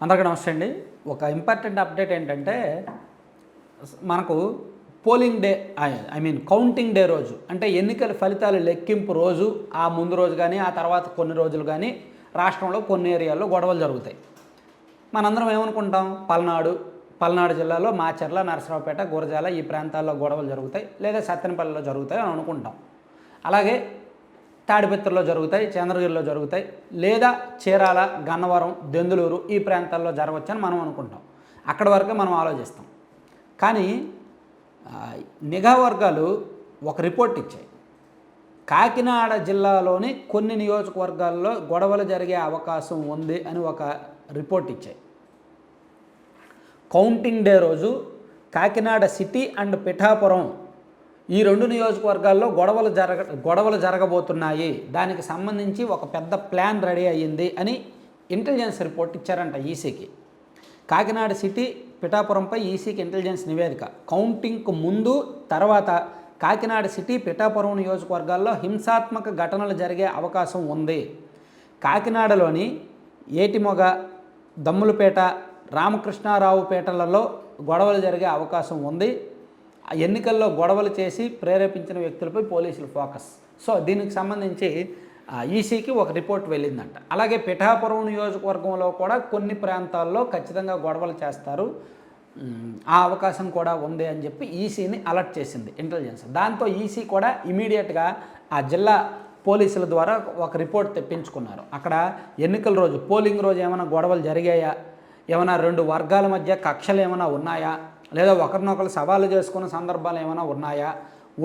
అందరికీ నమస్తే అండి. ఒక ఇంపార్టెంట్ అప్డేట్ ఏంటంటే మనకు polling day I mean counting day రోజు అంటే ఎన్నికల ఫలితాలు లెక్కింపు రోజు ఆ ముందు రోజు కానీ ఆ తర్వాత కొన్ని రోజులు కానీ రాష్ట్రంలో కొన్ని ఏరియాల్లో గొడవలు జరుగుతాయి. మనందరం ఏమనుకుంటాం? పల్నాడు పల్నాడు జిల్లాలో మాచర్ల నరసరావుపేట గురజాల ఈ ప్రాంతాల్లో గొడవలు జరుగుతాయి లేదా సత్తెనపల్లిలో జరుగుతాయి అని అనుకుంటాం. అలాగే తాడిపిత్రలో జరుగుతాయి చంద్రగిరిలో జరుగుతాయి లేదా చీరాల గన్నవరం దెందులూరు ఈ ప్రాంతాల్లో జరగవచ్చని మనం అనుకుంటాం. అక్కడి వరకే మనం ఆలోచిస్తాం. కానీ నిఘా వర్గాలు ఒక రిపోర్ట్ ఇచ్చాయి. కాకినాడ జిల్లాలోని కొన్ని నియోజకవర్గాల్లో గొడవలు జరిగే అవకాశం ఉంది అని ఒక రిపోర్ట్ ఇచ్చాయి. కౌంటింగ్ డే రోజు కాకినాడ సిటీ అండ్ పిఠాపురం ఈ రెండు నియోజకవర్గాల్లో గొడవలు జరగ గొడవలు జరగబోతున్నాయి. దానికి సంబంధించి ఒక పెద్ద ప్లాన్ రెడీ అయ్యింది అని ఇంటెలిజెన్స్ రిపోర్ట్ ఇచ్చారంట ఈసీకి. కాకినాడ సిటీ పిఠాపురంపై ఈసీకి ఇంటెలిజెన్స్ నివేదిక. కౌంటింగ్కు ముందు తర్వాత కాకినాడ సిటీ పిఠాపురం నియోజకవర్గాల్లో హింసాత్మక ఘటనలు జరిగే అవకాశం ఉంది. కాకినాడలోని ఏటిమొగ దమ్ములపేట రామకృష్ణారావుపేటలలో గొడవలు జరిగే అవకాశం ఉంది. ఎన్నికల్లో గొడవలు చేసి ప్రేరేపించిన వ్యక్తులపై పోలీసులు ఫోకస్. సో దీనికి సంబంధించి ఆ, ఈసీకి ఒక రిపోర్ట్ వెళ్ళిందంట. అలాగే పిఠాపురం నియోజకవర్గంలో కూడా కొన్ని ప్రాంతాల్లో ఖచ్చితంగా గొడవలు చేస్తారు. ఆ అవకాశం కూడా ఉంది అని చెప్పి ఈసీని అలర్ట్ చేసింది ఇంటెలిజెన్స్. దాంతో ఈసీ కూడా ఇమీడియట్గా ఆ జిల్లా పోలీసుల ద్వారా ఒక రిపోర్ట్ తెప్పించుకున్నారు. అక్కడ ఎన్నికల రోజు పోలింగ్ రోజు ఏమైనా గొడవలు జరిగాయా? ఏమైనా రెండు వర్గాల మధ్య కక్షలు ఏమైనా ఉన్నాయా? లేదా ఒకరినొకరు సవాలు చేసుకున్న సందర్భాలు ఏమైనా ఉన్నాయా?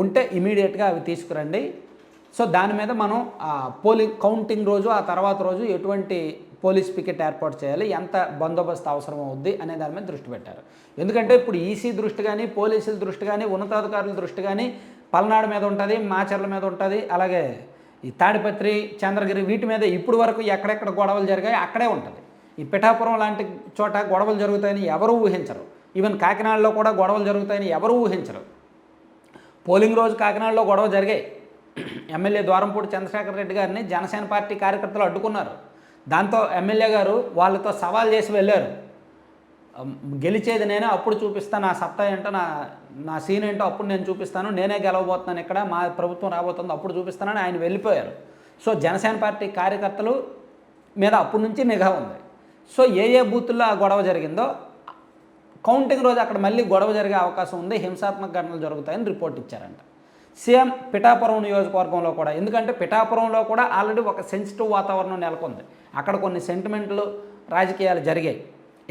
ఉంటే ఇమీడియట్గా అవి తీసుకురండి. సో దాని మీద మనం పోలింగ్ కౌంటింగ్ రోజు ఆ తర్వాత రోజు ఎటువంటి పోలీస్ పికెట్ ఏర్పాటు చేయాలి? ఎంత బందోబస్తు అవసరం అవుద్ది? అనే దాని మీద దృష్టి పెట్టారు. ఎందుకంటే ఇప్పుడు ఈసీ దృష్టి కానీ పోలీసుల దృష్టి కానీ ఉన్నతాధికారుల దృష్టి కానీ పల్నాడు మీద ఉంటుంది మాచర్ల మీద ఉంటుంది అలాగే ఈ తాడిపత్రి చంద్రగిరి వీటి మీద ఇప్పుడు వరకు ఎక్కడెక్కడ గొడవలు జరిగాయి అక్కడే ఉంటుంది. ఈ పిఠాపురం లాంటి చోట గొడవలు జరుగుతాయని ఎవరూ ఊహించరు. ఈవెన్ కాకినాడలో కూడా గొడవలు జరుగుతాయని ఎవరు ఊహించరు. పోలింగ్ రోజు కాకినాడలో గొడవ జరిగాయి. ఎమ్మెల్యే ద్వారంపూడి చంద్రశేఖర్ రెడ్డి గారిని జనసేన పార్టీ కార్యకర్తలు అడ్డుకున్నారు. దాంతో ఎమ్మెల్యే గారు వాళ్ళతో సవాల్ చేసి వెళ్ళారు. గెలిచేది నేనే అప్పుడు చూపిస్తాను నా సత్తా ఏంటో నా నా సీన్ ఏంటో అప్పుడు నేను చూపిస్తాను నేనే గెలవబోతున్నాను ఇక్కడ మా ప్రభుత్వం రాబోతుంది అప్పుడు చూపిస్తానని ఆయన వెళ్ళిపోయారు. సో జనసేన పార్టీ కార్యకర్తలు మీద అప్పటి నుంచి నిఘా ఉంది. సో ఏ ఏ బూతుల్లో ఆ గొడవ జరిగిందో కౌంటింగ్ రోజు అక్కడ మళ్ళీ గొడవ జరిగే అవకాశం ఉంది హింసాత్మక ఘటనలు జరుగుతాయని రిపోర్ట్ ఇచ్చారంట. సీఎం పిఠాపురం నియోజకవర్గంలో కూడా ఎందుకంటే పిఠాపురంలో కూడా ఆల్రెడీ ఒక సెన్సిటివ్ వాతావరణం నెలకొంది. అక్కడ కొన్ని సెంటిమెంట్లు రాజకీయాలు జరిగాయి.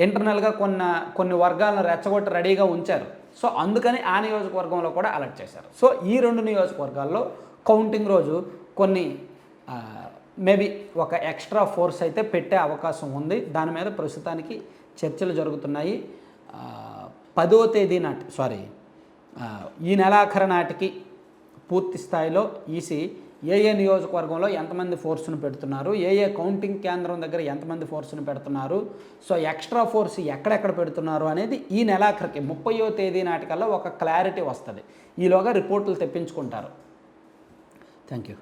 ఇంటర్నల్గా కొన్ని కొన్ని వర్గాలను రెచ్చగొట్టి రెడీగా ఉంచారు. సో అందుకని ఆ నియోజకవర్గంలో కూడా అలర్ట్ చేశారు. సో ఈ రెండు నియోజకవర్గాల్లో కౌంటింగ్ రోజు కొన్ని మేబీ ఒక ఎక్స్ట్రా ఫోర్స్ అయితే పెట్టే అవకాశం ఉంది. దాని మీద ప్రస్తుతానికి చర్చలు జరుగుతున్నాయి. పదో తేదీ నాటి సారీ ఈ నెలాఖరు నాటికి పూర్తి స్థాయిలో ఈసీ ఏ ఏ నియోజకవర్గంలో ఎంతమంది ఫోర్స్ను పెడుతున్నారు ఏ ఏ కౌంటింగ్ కేంద్రం దగ్గర ఎంతమంది ఫోర్స్ను పెడుతున్నారు సో ఎక్స్ట్రా ఫోర్స్ ఎక్కడెక్కడ పెడుతున్నారు అనేది ఈ నెలాఖరికి ముప్పయో తేదీ నాటికల్లా ఒక క్లారిటీ వస్తుంది. ఈలోగా రిపోర్టులు తెప్పించుకుంటారు. Thank you